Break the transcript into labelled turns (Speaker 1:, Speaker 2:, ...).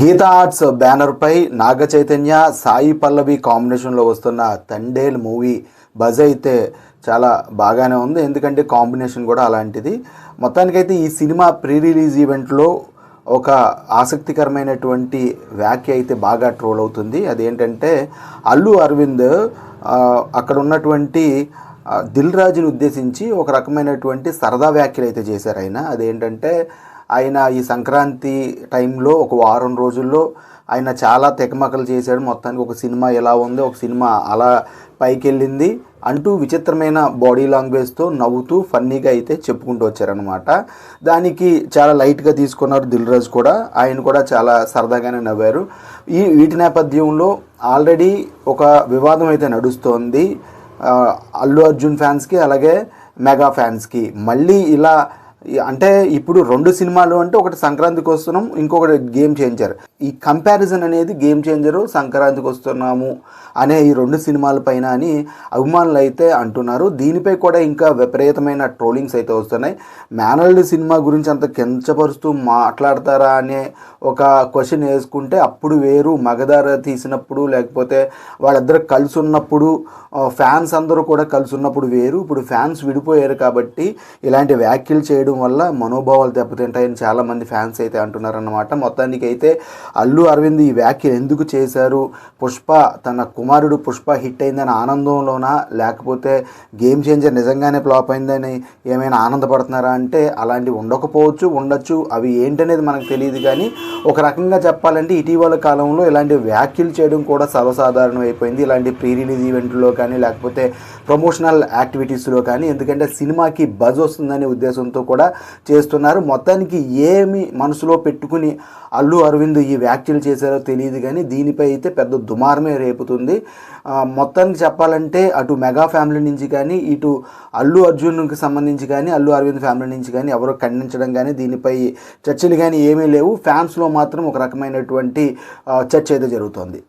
Speaker 1: Gita arts బ్యానర్పై నాగ చైతన్య సాయి పల్లవి కాంబినేషన్లో వస్తున్న తండేల్ మూవీ బజ్ అయితే చాలా బాగానే ఉంది. ఎందుకంటే కాంబినేషన్ కూడా అలాంటిది. మొత్తానికైతే ఈ సినిమా ప్రీ రిలీజ్ ఈవెంట్లో ఒక ఆసక్తికరమైనటువంటి వ్యాఖ్య అయితే బాగా ట్రోల్ అవుతుంది. అదేంటంటే అల్లు అరవింద్ అక్కడ ఉన్నటువంటి దిల్ రాజుని ఉద్దేశించి ఒక రకమైనటువంటి సరదా వ్యాఖ్యలు అయితే చేశారు ఆయన. అదేంటంటే ఆయన ఈ సంక్రాంతి టైంలో ఒక వారం రోజుల్లో ఆయన చాలా తెకమకలు చేశాడు. మొత్తానికి ఒక సినిమా ఎలా ఉంది ఒక సినిమా అలా పైకి వెళ్ళింది అంటూ విచిత్రమైన బాడీ లాంగ్వేజ్తో నవ్వుతూ ఫన్నీగా అయితే చెప్పుకుంటూ వచ్చారనమాట దానికి చాలా లైట్గా తీసుకున్నారు దిల్ రాజు కూడా. ఆయన కూడా చాలా సరదాగానే నవ్వారు. ఈ వీటి నేపథ్యంలో ఆల్రెడీ ఒక వివాదం అయితే నడుస్తోంది. అల్లు అర్జున్ ఫ్యాన్స్కి అలాగే మెగా ఫ్యాన్స్కి. మళ్ళీ ఇలా అంటే ఇప్పుడు రెండు సినిమాలు అంటే ఒకటి సంక్రాంతికి వస్తున్నాం ఇంకొకటి గేమ్ చేంజర్ ఈ కంపారిజన్ అనేది గేమ్ చేంజరు సంక్రాంతికి వస్తున్నాము అనే ఈ రెండు సినిమాల పైన అని అభిమానులు అయితే అంటున్నారు. దీనిపై కూడా ఇంకా విపరీతమైన ట్రోలింగ్స్ అయితే వస్తున్నాయి. మేనల్డ్ సినిమా గురించి అంత కించపరుస్తూ మాట్లాడతారా అనే ఒక క్వశ్చన్ వేసుకుంటే అప్పుడు వేరు మగధార తీసినప్పుడు లేకపోతే వాళ్ళిద్దరు కలిసి ఉన్నప్పుడు ఫ్యాన్స్ అందరూ కూడా కలిసి ఉన్నప్పుడు వేరు. ఇప్పుడు ఫ్యాన్స్ విడిపోయారు కాబట్టి ఇలాంటి వ్యాఖ్యలు చేయడం వల్ల మనోభావాలు దెబ్బతింటాయని చాలామంది ఫ్యాన్స్ అయితే అంటున్నారన్నమాట. మొత్తానికి అయితే అల్లు అరవింద్ ఈ వ్యాఖ్యలు ఎందుకు చేశారు? పుష్ప తన కుమారుడు పుష్ప హిట్ అయిందని ఆనందంలోనా? లేకపోతే గేమ్ చేంజర్ నిజంగానే ఫ్లాప్ అయిందని ఏమైనా ఆనందపడుతున్నారా అంటే అలాంటివి ఉండకపోవచ్చు ఉండొచ్చు. అవి ఏంటనేది మనకు తెలియదు కానీ ఒక రకంగా చెప్పాలంటే ఇటీవల కాలంలో ఇలాంటి వ్యాఖ్యలు చేయడం కూడా సర్వసాధారణం అయిపోయింది. ఇలాంటి ప్రీ రిలీజ్ ఈవెంట్లో కానీ లేకపోతే ప్రమోషనల్ యాక్టివిటీస్లో కానీ ఎందుకంటే సినిమాకి బజ్ వస్తుందనే ఉద్దేశంతో కూడా చేస్తున్నారు. మొత్తానికి ఏమి మనసులో పెట్టుకుని అల్లు అరవింద్ ఈ వ్యాఖ్యలు చేశారో తెలియదు కానీ దీనిపై అయితే పెద్ద దుమారమే రేపుతుంది. మొత్తానికి చెప్పాలంటే అటు మెగా ఫ్యామిలీ నుంచి కానీ ఇటు అల్లు అర్జున్కి సంబంధించి కానీ అల్లు అరవింద్ ఫ్యామిలీ నుంచి కానీ ఎవరో ఖండించడం కానీ దీనిపై చర్చలు కానీ ఏమీ లేవు. ఫ్యాన్స్లో మాత్రం ఒక రకమైనటువంటి చర్చ అయితే జరుగుతోంది.